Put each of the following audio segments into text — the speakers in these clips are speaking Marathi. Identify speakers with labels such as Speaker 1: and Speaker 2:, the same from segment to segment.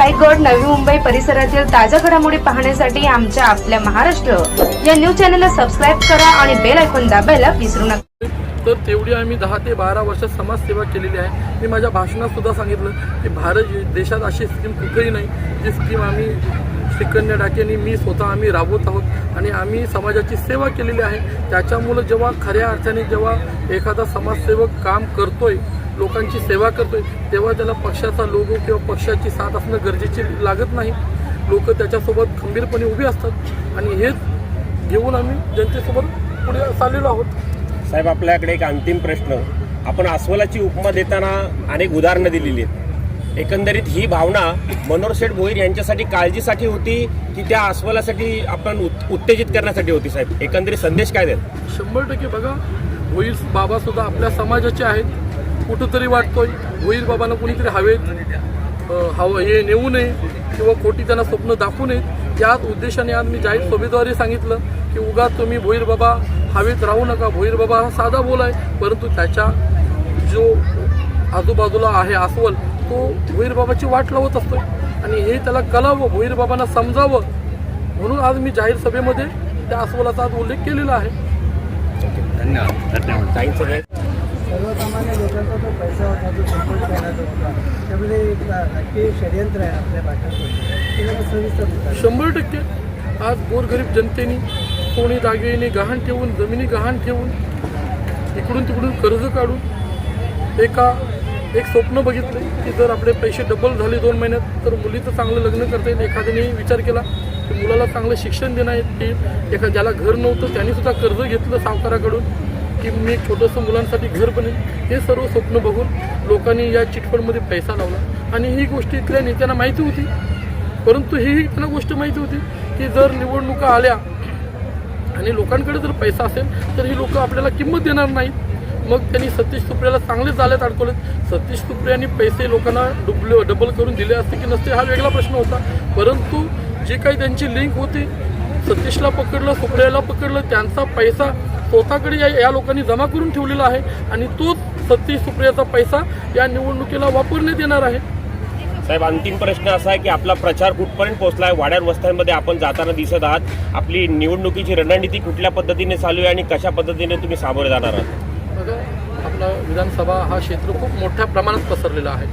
Speaker 1: रायगड नवी मुंबई परिसरातील ताज्या घडामोडी पाहण्यासाठी आमच्या आपल्या महाराष्ट्र या न्यूज चॅनलला सबस्क्राईब करा आणि बेल ऐकून दाबायला विसरू नका.
Speaker 2: तर तेवढी आम्ही दहा ते बारा वर्षात समाजसेवा केलेली आहे. मी माझ्या भाषणात सुद्धा सांगितलं की भारत देशात अशी स्कीम कुठेही नाही. जी स्कीम आम्ही श्रीकन्या डाकेनी मी स्वतः आम्ही राबवत आहोत आणि आम्ही समाजाची सेवा केलेली आहे. त्याच्यामुळं जेव्हा खऱ्या अर्थाने जेव्हा एखादा समाजसेवक काम करतोय लोकांची सेवा करतोय तेव्हा त्याला पक्षाचा लोगो किंवा पक्षाची साथ असणं गरजेची लागत नाही. लोक त्याच्यासोबत खंबीरपणे उभे असतात. आणि हेच घेऊन आम्ही जनतेसोबत पुढे चाललेलो आहोत.
Speaker 3: साहेब आपल्याकडे एक अंतिम प्रश्न. आपण अस्वलाची उपमा देताना अनेक उदाहरणं दिलेली आहेत. एकंदरीत ही भावना मनोहर शेठ भोईर यांच्यासाठी काळजीसाठी होती की त्या अस्वलासाठी आपण उत- उत्तेजित करण्यासाठी होती साहेब? एकंदरीत संदेश काय द्याल
Speaker 2: शंभर टक्के बघा भोईर बाबा सुद्धा आपल्या समाजाचे आहेत. कुठंतरी वाटतोय भोईर बाबांना कुणीतरी हवेत हवं हे नेऊ नये किंवा खोटी त्यांना स्वप्न दाखवू नये त्याच उद्देशाने आज मी जाहीर सभेद्वारे सांगितलं की उगा तुम्ही भोईर बाबा हवेत राहू नका. भोईर बाबा हा साधा बोल आहे परंतु त्याच्या जो आजूबाजूला आहे अस्वल तो भोईर बाबाची वाट लावत असतो आणि हे त्याला कलावं भोईर बाबांना समजावं म्हणून आज मी जाहीर सभेमध्ये त्या अस्वलाचा आज उल्लेख केलेला आहे.
Speaker 3: धन्यवाद. धन्यवाद.
Speaker 4: सर्वसामान्य लोकांचा जो पैसा होता जो संपट करण्याचा होता त्यामध्ये एक नक्की षडयंत्र आहे आपल्या पाठीमागे सविस्तर
Speaker 2: शंभर टक्के. आज गोरगरीब जनतेने कोणी दागिने गहाण ठेवून जमिनी गहाण ठेवून इकडून तिकडून कर्ज काढून एका एक स्वप्न बघितले की जर आपले पैसे डबल झाले दोन महिन्यात तर मुलीचं चांगलं लग्न करता येईल. एखाद्याने विचार केला की मुलाला चांगलं शिक्षण देणं येईल एखाद्या ज्याला घर नव्हतं त्यांनी सुद्धा कर्ज घेतलं सावकाराकडून. की मी एक छोटंसं मुलांसाठी घर बनेल हे सर्व स्वप्न बघून लोकांनी या चिटफंडमध्ये पैसा लावला. आणि ही गोष्ट इथल्या नेत्यांना माहिती होती. परंतु ही त्यांना गोष्ट माहिती होती की जर निवडणुका आल्या आणि लोकांकडे जर पैसा असेल तर ही लोक आपल्याला किंमत देणार नाहीत. मग त्यांनी सतीश सुप्रियाला चांगले जाल्यात अडकवलेत. सतीश तुपऱ्यांनी पैसे लोकांना डुबले डबल करून दिले असते की नसते हा वेगळा प्रश्न होता. परंतु जे काही त्यांची लिंक होती सतीशला पकडलं सुप्रियाला पकडलं त्यांचा पैसा स्वतःकडे या या लोकांनी जमा करून ठेवलेला आहे आणि तोच सतीश सुप्रियाचा पैसा या निवडणुकीला वापरण्यात येणार आहे.
Speaker 3: साहेब अंतिम प्रश्न असा आहे की आपला प्रचार कुठपर्यंत पोहोचला आहे वाड्यार वस्त्यांमध्ये आपण जाताना दिसत आहात. आपली निवडणुकीची रणनीती कुठल्या पद्धतीने चालू आहे आणि कशा पद्धतीने तुम्ही सामोरे जाणार आहात?
Speaker 2: बघा आपला विधानसभा हा क्षेत्र खूप मोठ्या प्रमाणात पसरलेला आहे.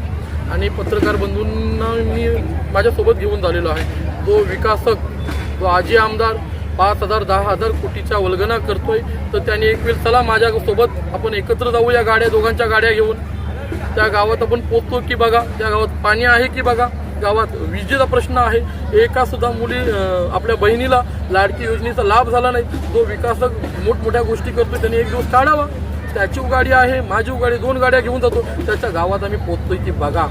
Speaker 2: आणि पत्रकार बंधूंना मी माझ्यासोबत घेऊन झालेलो आहे. जो विकासक जो आजी आमदार पाच हजार दहा हजार कोटीच्या वल्गना करतोय. तर त्याने एक वेळ चला माझ्यासोबत आपण एकत्र जाऊ या गाड्या दोघांच्या गाड्या घेऊन. त्या गावात आपण पोचतो की बघा त्या गावात पाणी आहे की बघा? गावात विजेचा प्रश्न आहे. एका सुद्धा मुली आपल्या बहिणीला लाडकी योजनेचा लाभ झाला नाही. जो विकासक मोठमोठ्या गोष्टी करतो त्याने एक दिवस काढावा त्याची गाडी आहे माझी गाडी दोन गाड्या घेऊन जातो. त्याच्या गावात आम्ही पोचतोय की बघा.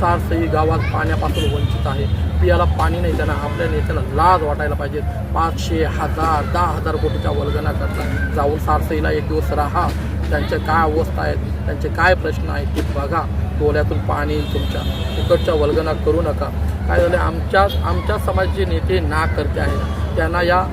Speaker 2: सारसई गावात पाण्यापासून वंचित आहे. पियाला पाणी नाही त्यांना आपल्या नेत्याला लाज वाटायला पाहिजे पाचशे हजार दहा हजार कोटीच्या वल्गना करता जाऊन सारसईला एक दिवस राहा. त्यांच्या काय अवस्था आहेत त्यांचे काय प्रश्न आहेत ते बघा. डोळ्यातून पाणी तुमच्या. तिकडच्या वल्गना करू नका. काय झालं आमच्या आमच्या समाजाचे नेते ना करते आहेत. त्यांना या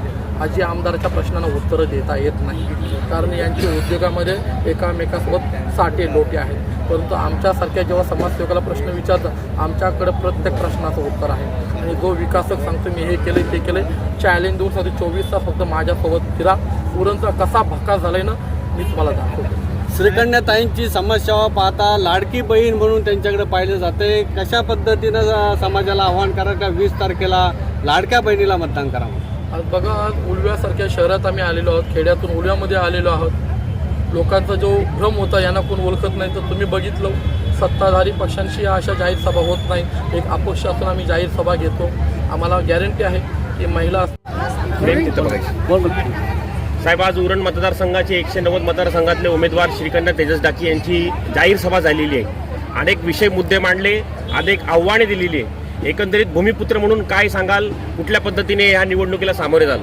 Speaker 2: आजी आमदाराच्या प्रश्नांना उत्तरं देता येत नाही. कारण यांचे उद्योगामध्ये एकामेकासोबत साठे लोटे आहेत. परंतु आमच्यासारख्या जेव्हा समाजसेवकाला प्रश्न विचारतात आमच्याकडे प्रत्येक प्रश्नाचं उत्तर आहे. आणि जो विकासक सांगतो मी हे केलं ते केलं चॅलेंज देऊन सांगतो चोवीस तास फक्त माझ्यासोबत फिरा पुरणचा कसा भक्का झालाय ना मी तुम्हाला दाखवतो.
Speaker 5: श्रीकन्याताईंची समाजसेवा पाहता लाडकी बहीण म्हणून त्यांच्याकडे पाहिलं जाते कशा पद्धतीनं समाजाला आव्हान करा का वीस तारखेला लाडक्या बहिणीला मतदान करावं
Speaker 2: बघा आज उलव्यासारख्या शहरात आम्ही आलेलो आहोत खेड्यातून उलव्यामध्ये आलेलो आहोत. लोकांचा जो भ्रम होता यांना कोण ओळखत नाही तर तुम्ही बघितलं. सत्ताधारी पक्षांशी अशा जाहीर सभा होत नाही. एक अपक्ष असून आम्ही जाहीर सभा घेतो. आम्हाला गॅरंटी आहे की महिला
Speaker 3: साहेब आज उरण मतदारसंघाचे एकशे नव्वद मतदारसंघातले उमेदवार श्रीकंठ तेजस डाकी यांची जाहीर सभा झालेली आहे. अनेक विषय मुद्दे मांडले अनेक आव्हाने दिलेली आहे. एकंदरीत भूमिपुत्र म्हणून काय सांगाल? कुठल्या पद्धतीने ह्या निवडणुकीला सामोरे जाल?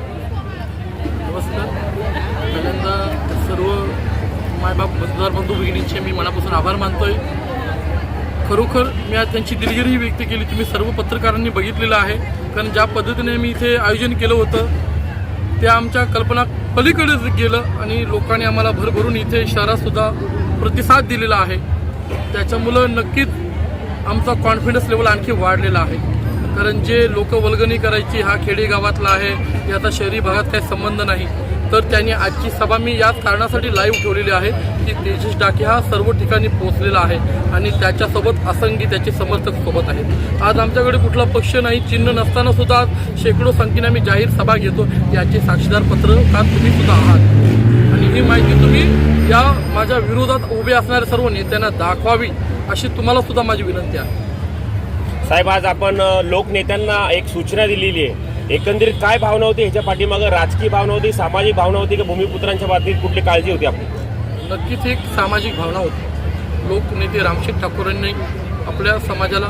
Speaker 2: मायबाप मतदार बंधू भगिनींचे मी मनापासून आभार मानतोय. खरोखर मी आज त्यांची दिलगिरी व्यक्त केली तुम्ही सर्व पत्रकारांनी बघितलेलं आहे. कारण ज्या पद्धतीने मी इथे आयोजन केलं होतं ते आमच्या कल्पना पलीकडेच गेलं आणि लोकांनी आम्हाला भरभरून इथे शहरातसुद्धा प्रतिसाद दिलेला आहे. त्याच्यामुळं नक्कीच आमचा कॉन्फिडन्स लेवल आणखी वाढलेला आहे. कारण जे लोक वल्गनी करायची हा खेडेगावातला आहे याचा शहरी भागात काही संबंध नाही. तर त्यांनी आजची सभा मी याच कारणासाठी लाईव्ह ठेवलेली आहे की तेजस डाके हा सर्व ठिकाणी पोहोचलेला आहे आणि त्याच्यासोबत असंगी त्याचे समर्थक सोबत आहेत. आज आमच्याकडे कुठला पक्ष नाही चिन्ह नसताना सुद्धा आज शेकडो संख्येने आम्ही जाहीर सभा घेतो. याचे साक्षीदार पत्र का तुम्ही सुद्धा आहात. आणि ही माहिती तुम्ही या माझ्या विरोधात उभे असणाऱ्या सर्व नेत्यांना दाखवावी अशी तुम्हाला सुद्धा माझी विनंती आहे.
Speaker 3: साहेब आज आपण लोकनेत्यांना एक सूचना दिलेली आहे. एकंदरीत काय भावना होती ह्याच्या पाठीमागं? राजकीय भावना होती सामाजिक भावना होती की भूमिपुत्रांच्या बाबतीत कुठली काळजी होती आपली?
Speaker 2: नक्कीच एक सामाजिक भावना होती. लोकनेते रामशेठ ठाकूरांनी आपल्या समाजाला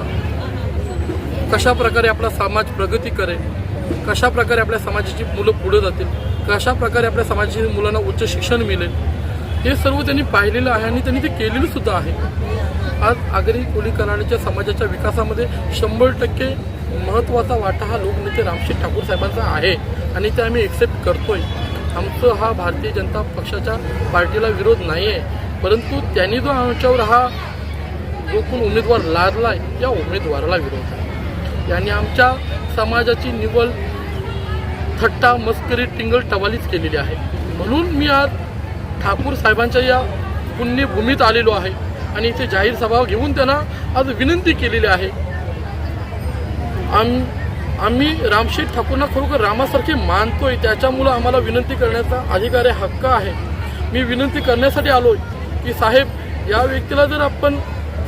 Speaker 2: कशा प्रकारे आपला समाज प्रगती करेल कशा प्रकारे आपल्या समाजाची मुलं पुढे जातील कशा प्रकारे आपल्या समाजाची मुलांना उच्च शिक्षण मिळेल हे सर्व त्यांनी पाहिलेलं आहे आणि त्यांनी ते केलेलं सुद्धा आहे. आज आगरी कोळी कनाडच्या समाजाच्या विकासामध्ये शंभर टक्के महत्त्वाचा वाटा हा लोकनेते रामशेठ ठाकूर साहेबांचा आहे आणि ते आम्ही एक्सेप्ट करतोय. आमचं हा भारतीय जनता पक्षाच्या पार्टीला विरोध नाही आहे परंतु त्यांनी जो आमच्यावर हा जो कोण उमेदवार आहे या उमेदवाराला विरोध आहे. यांनी आमच्या समाजाची निवड थट्टा मस्करी टिंगल टवालीच केलेली आहे. म्हणून मी आज ठाकूर साहेबांच्या या पुण्यभूमीत आलेलो आहे. आणि इथे जाहीर सभा घेऊन त्यांना आज विनंती केलेली आहे. आम आम्ही रामशेठ ठाकूरना खरोखर रामासारखे मानतोय. त्याच्यामुळं आम्हाला विनंती करण्याचा अधिकार आहे हक्क आहे. मी विनंती करण्यासाठी आलोय की साहेब या व्यक्तीला जर आपण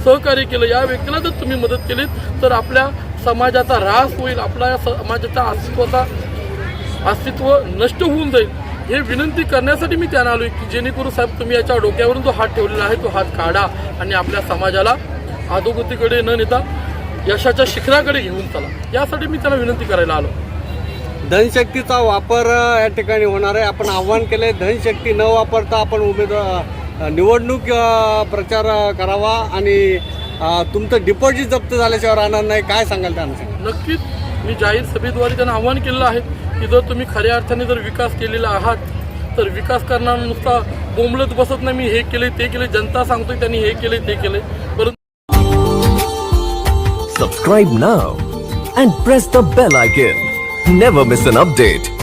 Speaker 2: सहकार्य केलं या व्यक्तीला जर तुम्ही मदत केलीत तर आपल्या समाजाचा ऱ्हास होईल आपल्या समाजाचा अस्तित्वाचा अस्तित्व नष्ट होऊन जाईल. हे विनंती करण्यासाठी मी त्यांना आलोय की जेणेकरून साहेब तुम्ही याच्या डोक्यावरून जो हात ठेवलेला आहे तो हात काढा आणि आपल्या समाजाला अधोगतीकडे न नेता यशाच्या शिखराकडे घेऊन चला. यासाठी मी त्यांना विनंती करायला आलो.
Speaker 5: धनशक्तीचा वापर या ठिकाणी होणार आहे. आपण आव्हान केलंय धनशक्ती न वापरता आपण उमेदवार निवडणूक प्रचार करावा आणि तुमचं डिपॉझिट जप्त झाल्याशिवाय राहणार नाही. काय सांगाल त्यांना
Speaker 2: नक्कीच मी जाहीर सभेद्वारे त्यांना आव्हान केलेलं आहे. की जर तुम्ही खऱ्या अर्थाने जर विकास केलेला आहात तर विकास करणार नुसता बोंबलत बसत नाही मी हे केले ते केले जनता सांगतोय त्यांनी हे केले ते केले परंतु
Speaker 6: subscribe now and press the bell icon never miss an update